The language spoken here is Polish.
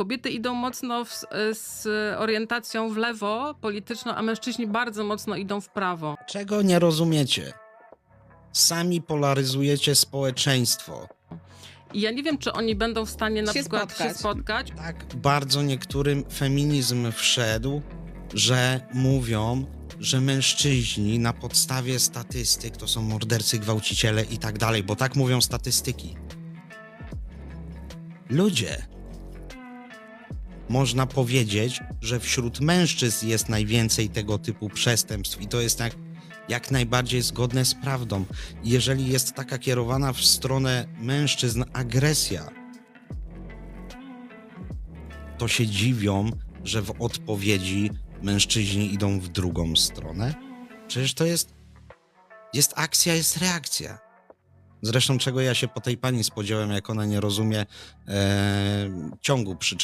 Kobiety idą mocno w, z orientacją w lewo polityczną, a mężczyźni bardzo mocno idą w prawo. Czego nie rozumiecie? Sami polaryzujecie społeczeństwo. I ja nie wiem, czy oni będą w stanie na Się przykład spotkać. się spotkać. Tak bardzo niektórym feminizm wszedł, że mówią, że mężczyźni na podstawie statystyk to są mordercy, gwałciciele i tak dalej, bo tak mówią statystyki. Ludzie. Można powiedzieć, że wśród mężczyzn jest najwięcej tego typu przestępstw i to jest jak, jak najbardziej zgodne z prawdą. Jeżeli jest taka kierowana w stronę mężczyzn agresja, to się dziwią, że w odpowiedzi mężczyźni idą w drugą stronę? Przecież to jest. Jest akcja, jest reakcja. Zresztą, czego ja się po tej pani spodziewałem, jak ona nie rozumie e, ciągu przyczyn.